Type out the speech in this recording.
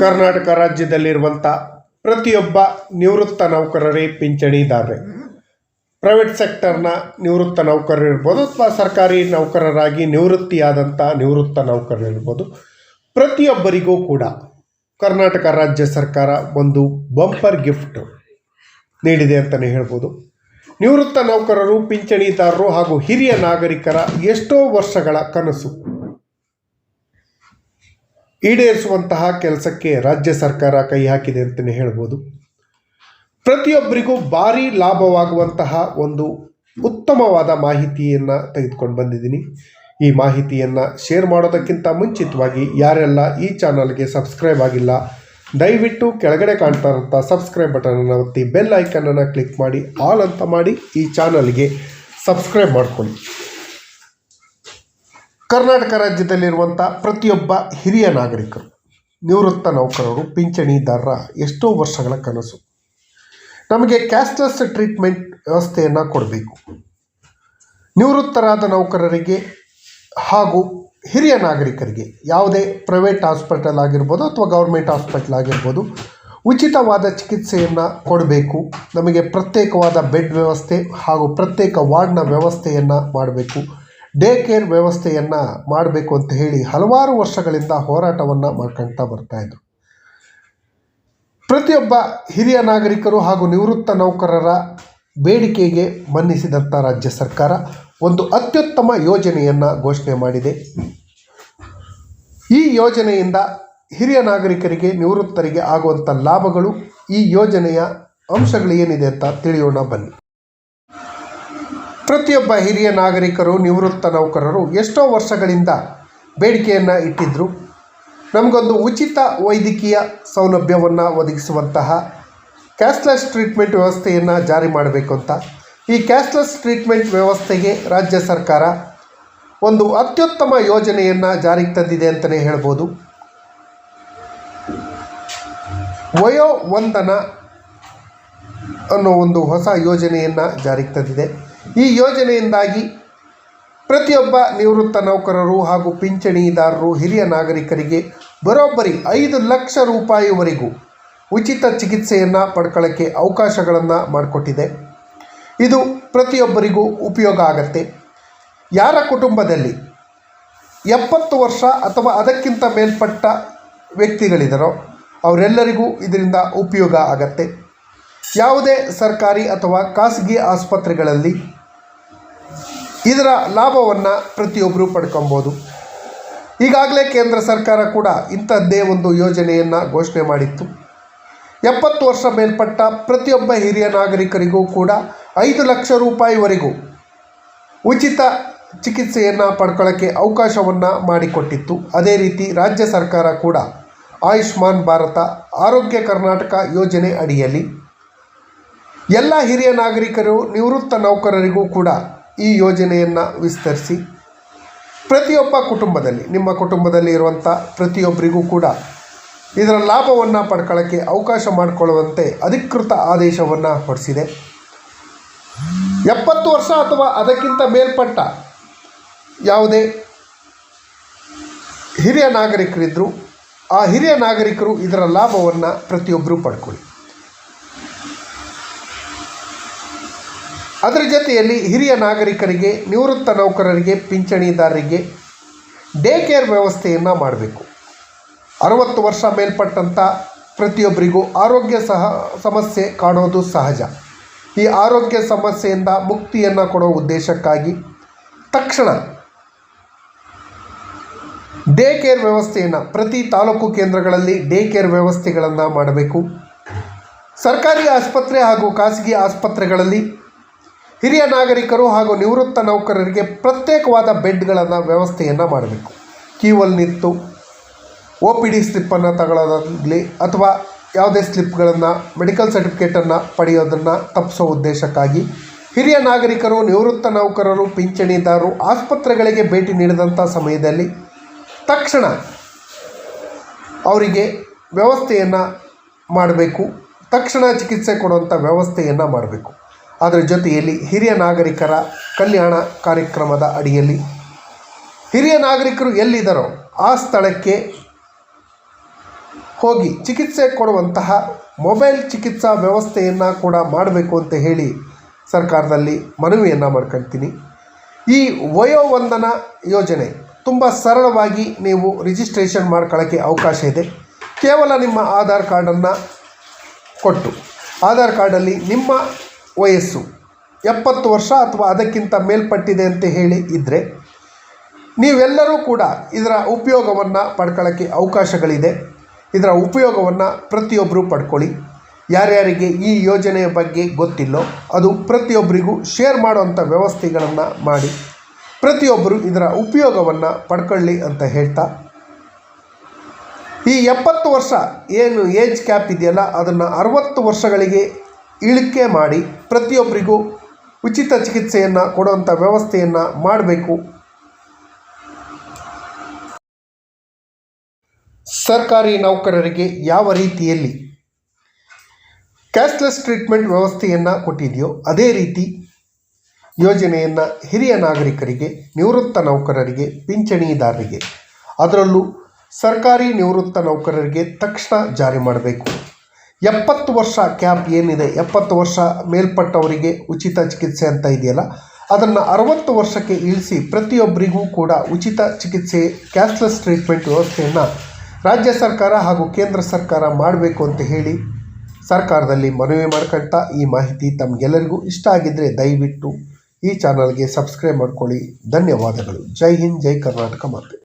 ಕರ್ನಾಟಕ ರಾಜ್ಯದಲ್ಲಿರುವಂಥ ಪ್ರತಿಯೊಬ್ಬ ನಿವೃತ್ತ ನೌಕರರೇ ಪಿಂಚಣಿದಾರರೇ ಪ್ರೈವೇಟ್ ಸೆಕ್ಟರ್ನ ನಿವೃತ್ತ ನೌಕರರಿರ್ಬೋದು ಅಥವಾ ಸರ್ಕಾರಿ ನೌಕರರಾಗಿ ನಿವೃತ್ತಿಯಾದಂಥ ನಿವೃತ್ತ ನೌಕರರಿರ್ಬೋದು ಪ್ರತಿಯೊಬ್ಬರಿಗೂ ಕೂಡ ಕರ್ನಾಟಕ ರಾಜ್ಯ ಸರ್ಕಾರ ಒಂದು ಬಂಪರ್ ಗಿಫ್ಟ್ ನೀಡಿದೆ ಅಂತಲೇ ಹೇಳ್ಬೋದು. ನಿವೃತ್ತ ನೌಕರರು, ಪಿಂಚಣಿದಾರರು ಹಾಗೂ ಹಿರಿಯ ನಾಗರಿಕರ ಎಷ್ಟೋ ವರ್ಷಗಳ ಕನಸು ಈಡೇರಿಸುವಂತಹ ಕೆಲಸಕ್ಕೆ ರಾಜ್ಯ ಸರ್ಕಾರ ಕೈ ಹಾಕಿದೆ ಅಂತಲೇ ಹೇಳ್ಬೋದು. ಪ್ರತಿಯೊಬ್ಬರಿಗೂ ಭಾರಿ ಲಾಭವಾಗುವಂತಹ ಒಂದು ಉತ್ತಮವಾದ ಮಾಹಿತಿಯನ್ನು ತೆಗೆದುಕೊಂಡು ಬಂದಿದ್ದೀನಿ. ಈ ಮಾಹಿತಿಯನ್ನು ಶೇರ್ ಮಾಡೋದಕ್ಕಿಂತ ಮುಂಚಿತವಾಗಿ ಯಾರೆಲ್ಲ ಈ ಚಾನಲ್ಗೆ ಸಬ್ಸ್ಕ್ರೈಬ್ ಆಗಿಲ್ಲ, ದಯವಿಟ್ಟು ಕೆಳಗಡೆ ಕಾಣ್ತಾ ಇರೋಂಥ ಸಬ್ಸ್ಕ್ರೈಬ್ ಬಟನನ್ನು ಒತ್ತಿ ಬೆಲ್ ಐಕನನ್ನು ಕ್ಲಿಕ್ ಮಾಡಿ ಆಲ್ ಅಂತ ಮಾಡಿ ಈ ಚಾನಲ್ಗೆ ಸಬ್ಸ್ಕ್ರೈಬ್ ಮಾಡ್ಕೊಳ್ಳಿ. ಕರ್ನಾಟಕ ರಾಜ್ಯದಲ್ಲಿರುವಂಥ ಪ್ರತಿಯೊಬ್ಬ ಹಿರಿಯ ನಾಗರಿಕರು, ನಿವೃತ್ತ ನೌಕರರು ಪಿಂಚಣಿದಾರರ ಎಷ್ಟೋ ವರ್ಷಗಳ ಕನಸು. ನಮಗೆ ಕ್ಯಾಸ್ಟ್ಲೆಸ್ ಟ್ರೀಟ್ಮೆಂಟ್ ವ್ಯವಸ್ಥೆಯನ್ನು ಕೊಡಬೇಕು. ನಿವೃತ್ತರಾದ ನೌಕರರಿಗೆ ಹಾಗೂ ಹಿರಿಯ ನಾಗರಿಕರಿಗೆ ಯಾವುದೇ ಪ್ರೈವೇಟ್ ಹಾಸ್ಪಿಟಲ್ ಆಗಿರ್ಬೋದು ಅಥವಾ ಗೌರ್ಮೆಂಟ್ ಹಾಸ್ಪಿಟಲ್ ಆಗಿರ್ಬೋದು ಉಚಿತವಾದ ಚಿಕಿತ್ಸೆಯನ್ನು ಕೊಡಬೇಕು. ನಮಗೆ ಪ್ರತ್ಯೇಕವಾದ ಬೆಡ್ ವ್ಯವಸ್ಥೆ ಹಾಗೂ ಪ್ರತ್ಯೇಕ ವಾರ್ಡ್ನ ವ್ಯವಸ್ಥೆಯನ್ನು ಮಾಡಬೇಕು. ಡೇ ಕೇರ್ ವ್ಯವಸ್ಥೆಯನ್ನು ಮಾಡಬೇಕು ಅಂತ ಹೇಳಿ ಹಲವಾರು ವರ್ಷಗಳಿಂದ ಹೋರಾಟವನ್ನು ಮಾಡ್ಕೊಳ್ತಾ ಬರ್ತಾಯಿದ್ರು ಪ್ರತಿಯೊಬ್ಬ ಹಿರಿಯ ನಾಗರಿಕರು ಹಾಗೂ ನಿವೃತ್ತ ನೌಕರರ ಬೇಡಿಕೆಗೆ ಮನ್ನಿಸಿದಂಥ ರಾಜ್ಯ ಸರ್ಕಾರ ಒಂದು ಅತ್ಯುತ್ತಮ ಯೋಜನೆಯನ್ನು ಘೋಷಣೆ ಮಾಡಿದೆ. ಈ ಯೋಜನೆಯಿಂದ ಹಿರಿಯ ನಾಗರಿಕರಿಗೆ, ನಿವೃತ್ತರಿಗೆ ಆಗುವಂಥ ಲಾಭಗಳು ಈ ಯೋಜನೆಯ ಅಂಶಗಳು ಏನಿದೆ ಅಂತ ತಿಳಿಯೋಣ ಬನ್ನಿ. ಪ್ರತಿಯೊಬ್ಬ ಹಿರಿಯ ನಾಗರಿಕರು, ನಿವೃತ್ತ ನೌಕರರು ಎಷ್ಟೋ ವರ್ಷಗಳಿಂದ ಬೇಡಿಕೆಯನ್ನು ಇಟ್ಟಿದ್ದರು ನಮಗೊಂದು ಉಚಿತ ವೈದ್ಯಕೀಯ ಸೌಲಭ್ಯವನ್ನು ಒದಗಿಸುವಂತಹ ಕ್ಯಾಶ್ಲೆಸ್ ಟ್ರೀಟ್ಮೆಂಟ್ ವ್ಯವಸ್ಥೆಯನ್ನು ಜಾರಿ ಮಾಡಬೇಕು ಅಂತ. ಈ ಕ್ಯಾಶ್ಲೆಸ್ ಟ್ರೀಟ್ಮೆಂಟ್ ವ್ಯವಸ್ಥೆಗೆ ರಾಜ್ಯ ಸರ್ಕಾರ ಒಂದು ಅತ್ಯುತ್ತಮ ಯೋಜನೆಯನ್ನು ಜಾರಿಗೆ ತಂದಿದೆ ಅಂತಲೇ ಹೇಳ್ಬೋದು. ವಯೋ ವಂದನ ಅನ್ನೋ ಒಂದು ಹೊಸ ಯೋಜನೆಯನ್ನು ಜಾರಿಗೆ ತಂದಿದೆ. ಈ ಯೋಜನೆಯಿಂದಾಗಿ ಪ್ರತಿಯೊಬ್ಬ ನಿವೃತ್ತ ನೌಕರರು ಹಾಗೂ ಪಿಂಚಣಿದಾರರು ಹಿರಿಯ ನಾಗರಿಕರಿಗೆ ಬರೋಬ್ಬರಿ ಐದು ಲಕ್ಷ ರೂಪಾಯಿವರೆಗೂ ಉಚಿತ ಚಿಕಿತ್ಸೆಯನ್ನು ಪಡ್ಕೊಳ್ಳೋಕ್ಕೆ ಅವಕಾಶಗಳನ್ನು ಮಾಡಿಕೊಟ್ಟಿದೆ. ಇದು ಪ್ರತಿಯೊಬ್ಬರಿಗೂ ಉಪಯೋಗ ಆಗತ್ತೆ. ಯಾರ ಕುಟುಂಬದಲ್ಲಿ ಎಪ್ಪತ್ತು ವರ್ಷ ಅಥವಾ ಅದಕ್ಕಿಂತ ಮೇಲ್ಪಟ್ಟ ವ್ಯಕ್ತಿಗಳಿದ್ದಾರೋ ಅವರೆಲ್ಲರಿಗೂ ಇದರಿಂದ ಉಪಯೋಗ ಆಗತ್ತೆ. ಯಾವುದೇ ಸರ್ಕಾರಿ ಅಥವಾ ಖಾಸಗಿ ಆಸ್ಪತ್ರೆಗಳಲ್ಲಿ ಇದರ ಲಾಭವನ್ನು ಪ್ರತಿಯೊಬ್ಬರು ಪಡ್ಕೊಬೋದು. ಈಗಾಗಲೇ ಕೇಂದ್ರ ಸರ್ಕಾರ ಕೂಡ ಇಂಥದ್ದೇ ಒಂದು ಯೋಜನೆಯನ್ನು ಘೋಷಣೆ ಮಾಡಿತ್ತು. ಎಪ್ಪತ್ತು ವರ್ಷ ಮೇಲ್ಪಟ್ಟ ಪ್ರತಿಯೊಬ್ಬ ಹಿರಿಯ ನಾಗರಿಕರಿಗೂ ಕೂಡ ಐದು ಲಕ್ಷ ರೂಪಾಯಿವರೆಗೂ ಉಚಿತ ಚಿಕಿತ್ಸೆಯನ್ನು ಪಡ್ಕೊಳ್ಳೋಕ್ಕೆ ಅವಕಾಶವನ್ನು ಮಾಡಿಕೊಟ್ಟಿತ್ತು. ಅದೇ ರೀತಿ ರಾಜ್ಯ ಸರ್ಕಾರ ಕೂಡ ಆಯುಷ್ಮಾನ್ ಭಾರತ, ಆರೋಗ್ಯ ಕರ್ನಾಟಕ ಯೋಜನೆ ಅಡಿಯಲ್ಲಿ ಎಲ್ಲ ಹಿರಿಯ ನಾಗರಿಕರು, ನಿವೃತ್ತ ನೌಕರರಿಗೂ ಕೂಡ ಈ ಯೋಜನೆಯನ್ನು ವಿಸ್ತರಿಸಿ ಪ್ರತಿಯೊಬ್ಬ ಕುಟುಂಬದಲ್ಲಿ, ನಿಮ್ಮ ಕುಟುಂಬದಲ್ಲಿ ಇರುವಂಥ ಪ್ರತಿಯೊಬ್ಬರಿಗೂ ಕೂಡ ಇದರ ಲಾಭವನ್ನು ಪಡ್ಕೊಳ್ಳೋಕ್ಕೆ ಅವಕಾಶ ಮಾಡಿಕೊಳ್ಳುವಂತೆ ಅಧಿಕೃತ ಆದೇಶವನ್ನು ಹೊರಡಿಸಿದೆ. ಎಪ್ಪತ್ತು ವರ್ಷ ಅಥವಾ ಅದಕ್ಕಿಂತ ಮೇಲ್ಪಟ್ಟ ಯಾವುದೇ ಹಿರಿಯ ನಾಗರಿಕರಿದ್ದರೂ ಆ ಹಿರಿಯ ನಾಗರಿಕರು ಇದರ ಲಾಭವನ್ನು ಪ್ರತಿಯೊಬ್ಬರೂ ಪಡ್ಕೊಳ್ಳಿ. ಅದರ ಜೊತೆಯಲ್ಲಿ ಹಿರಿಯ ನಾಗರಿಕರಿಗೆ, ನಿವೃತ್ತ ನೌಕರರಿಗೆ, ಪಿಂಚಣಿದಾರರಿಗೆ ಡೇ ಕೇರ್ ವ್ಯವಸ್ಥೆಯನ್ನು ಮಾಡಬೇಕು. ಅರವತ್ತು ವರ್ಷ ಮೇಲ್ಪಟ್ಟಂಥ ಪ್ರತಿಯೊಬ್ಬರಿಗೂ ಆರೋಗ್ಯ ಸಹ, ಸಮಸ್ಯೆ ಕಾಣೋದು ಸಹಜ. ಈ ಆರೋಗ್ಯ ಸಮಸ್ಯೆಯಿಂದ ಮುಕ್ತಿಯನ್ನು ಕೊಡೋ ಉದ್ದೇಶಕ್ಕಾಗಿ ತಕ್ಷಣ ಡೇ ಕೇರ್ ವ್ಯವಸ್ಥೆಯನ್ನು ಪ್ರತಿ ತಾಲೂಕು ಕೇಂದ್ರಗಳಲ್ಲಿ ಡೇ ಕೇರ್ ವ್ಯವಸ್ಥೆಗಳನ್ನು ಮಾಡಬೇಕು. ಸರ್ಕಾರಿ ಆಸ್ಪತ್ರೆ ಹಾಗೂ ಖಾಸಗಿ ಆಸ್ಪತ್ರೆಗಳಲ್ಲಿ ಹಿರಿಯ ನಾಗರಿಕರು ಹಾಗೂ ನಿವೃತ್ತ ನೌಕರರಿಗೆ ಪ್ರತ್ಯೇಕವಾದ ಬೆಡ್ಗಳನ್ನು ವ್ಯವಸ್ಥೆಯನ್ನು ಮಾಡಬೇಕು. ಕ್ಯೂವಲ್ಲಿ ನಿಂತು ಒ ಪಿ ಡಿ ಸ್ಲಿಪ್ಪನ್ನು ತಗೊಳ್ಳೋದಾಗಲಿ ಅಥವಾ ಯಾವುದೇ ಸ್ಲಿಪ್ಗಳನ್ನು, ಮೆಡಿಕಲ್ ಸರ್ಟಿಫಿಕೇಟನ್ನು ಪಡೆಯೋದನ್ನು ತಪ್ಪಿಸೋ ಉದ್ದೇಶಕ್ಕಾಗಿ ಹಿರಿಯ ನಾಗರಿಕರು, ನಿವೃತ್ತ ನೌಕರರು, ಪಿಂಚಣಿದಾರರು ಆಸ್ಪತ್ರೆಗಳಿಗೆ ಭೇಟಿ ನೀಡಿದಂಥ ಸಮಯದಲ್ಲಿ ತಕ್ಷಣ ಅವರಿಗೆ ವ್ಯವಸ್ಥೆಯನ್ನು ಮಾಡಬೇಕು. ತಕ್ಷಣ ಚಿಕಿತ್ಸೆ ಕೊಡುವಂಥ ವ್ಯವಸ್ಥೆಯನ್ನು ಮಾಡಬೇಕು. ಅದರ ಜೊತೆಯಲ್ಲಿ ಹಿರಿಯ ನಾಗರಿಕರ ಕಲ್ಯಾಣ ಕಾರ್ಯಕ್ರಮದ ಅಡಿಯಲ್ಲಿ. ಹಿರಿಯ ನಾಗರಿಕರು ಎಲ್ಲಿದ್ದಾರೋ ಆ ಸ್ಥಳಕ್ಕೆ ಹೋಗಿ ಚಿಕಿತ್ಸೆ ಕೊಡುವಂತಹ ಮೊಬೈಲ್ ಚಿಕಿತ್ಸಾ ವ್ಯವಸ್ಥೆಯನ್ನು ಕೂಡ ಮಾಡಬೇಕು ಅಂತ ಹೇಳಿ ಸರ್ಕಾರದಲ್ಲಿ ಮನವಿಯನ್ನು ಮಾಡ್ಕೊಳ್ತೀನಿ ಈ ವಯೋವಂದನ ಯೋಜನೆ ತುಂಬ ಸರಳವಾಗಿ ನೀವು ರಿಜಿಸ್ಟ್ರೇಷನ್ ಮಾಡ್ಕೊಳ್ಳೋಕ್ಕೆ ಅವಕಾಶ ಇದೆ. ಕೇವಲ ನಿಮ್ಮ ಆಧಾರ್ ಕಾರ್ಡನ್ನು ಕೊಟ್ಟು. ಆಧಾರ್ ಕಾರ್ಡಲ್ಲಿ ನಿಮ್ಮ ವಯಸ್ಸು. ಎಪ್ಪತ್ತು ವರ್ಷ ಅಥವಾ ಅದಕ್ಕಿಂತ ಮೇಲ್ಪಟ್ಟಿದೆ ಅಂತ ಹೇಳಿ ಇದ್ದರೆ ನೀವೆಲ್ಲರೂ ಕೂಡ ಇದರ ಉಪಯೋಗವನ್ನು ಪಡ್ಕೊಳ್ಳೋಕ್ಕೆ ಅವಕಾಶಗಳಿದೆ. ಇದರ ಉಪಯೋಗವನ್ನು ಪ್ರತಿಯೊಬ್ಬರು ಪಡ್ಕೊಳ್ಳಿ. ಯಾರ್ಯಾರಿಗೆ ಈ ಯೋಜನೆಯ ಬಗ್ಗೆ ಗೊತ್ತಿಲ್ಲೋ, ಅದು ಪ್ರತಿಯೊಬ್ಬರಿಗೂ ಶೇರ್ ಮಾಡುವಂಥ ವ್ಯವಸ್ಥೆಗಳನ್ನು ಮಾಡಿ ಪ್ರತಿಯೊಬ್ಬರು ಇದರ ಉಪಯೋಗವನ್ನು ಪಡ್ಕೊಳ್ಳಿ ಅಂತ ಹೇಳ್ತಾ. ಈ ಎಪ್ಪತ್ತು ವರ್ಷ ಏನು ಏಜ್ ಕ್ಯಾಪ್ ಇದೆಯಲ್ಲ, ಅದನ್ನು ಅರವತ್ತು ವರ್ಷಗಳಿಗೆ ಇಳಿಕೆ ಮಾಡಿ ಪ್ರತಿಯೊಬ್ಬರಿಗೂ ಉಚಿತ ಚಿಕಿತ್ಸೆಯನ್ನು ಕೊಡುವಂಥ ವ್ಯವಸ್ಥೆಯನ್ನು ಮಾಡಬೇಕು. ಸರ್ಕಾರಿ ನೌಕರರಿಗೆ ಯಾವ ರೀತಿಯಲ್ಲಿ ಕ್ಯಾಶ್ಲೆಸ್ ಟ್ರೀಟ್ಮೆಂಟ್ ವ್ಯವಸ್ಥೆಯನ್ನು ಕೊಟ್ಟಿದೆಯೋ ಅದೇ ರೀತಿ ಯೋಜನೆಯನ್ನು ಹಿರಿಯ ನಾಗರಿಕರಿಗೆ, ನಿವೃತ್ತ ನೌಕರರಿಗೆ, ಪಿಂಚಣಿದಾರರಿಗೆ, ಅದರಲ್ಲೂ ಸರ್ಕಾರಿ ನಿವೃತ್ತ ನೌಕರರಿಗೆ ತಕ್ಷಣ ಜಾರಿ ಮಾಡಬೇಕು. ಎಪ್ಪತ್ತು ವರ್ಷ ಕ್ಯಾಪ್ ಏನಿದೆ, ಎಪ್ಪತ್ತು ವರ್ಷ ಮೇಲ್ಪಟ್ಟವರಿಗೆ ಉಚಿತ ಚಿಕಿತ್ಸೆ ಅಂತ ಇದೆಯಲ್ಲ, ಅದನ್ನು ಅರವತ್ತು ವರ್ಷಕ್ಕೆ ಇಳಿಸಿ ಪ್ರತಿಯೊಬ್ಬರಿಗೂ ಕೂಡ ಉಚಿತ ಚಿಕಿತ್ಸೆ ಕ್ಯಾಶ್ಲೆಸ್ ಟ್ರೀಟ್ಮೆಂಟ್ ವ್ಯವಸ್ಥೆಯನ್ನು ರಾಜ್ಯ ಸರ್ಕಾರ ಹಾಗೂ ಕೇಂದ್ರ ಸರ್ಕಾರ ಮಾಡಬೇಕು ಅಂತ ಹೇಳಿ ಸರ್ಕಾರದಲ್ಲಿ ಮನವಿ ಮಾಡ್ಕೊಳ್ತಾ ಈ ಮಾಹಿತಿ ತಮಗೆಲ್ಲರಿಗೂ ಇಷ್ಟ ಆಗಿದ್ದರೆ ದಯವಿಟ್ಟು ಈ ಚಾನಲ್ಗೆ ಸಬ್ಸ್ಕ್ರೈಬ್ ಮಾಡ್ಕೊಳ್ಳಿ. ಧನ್ಯವಾದಗಳು. ಜೈ ಹಿಂದ್, ಜೈ ಕರ್ನಾಟಕ ಮಾತೆ.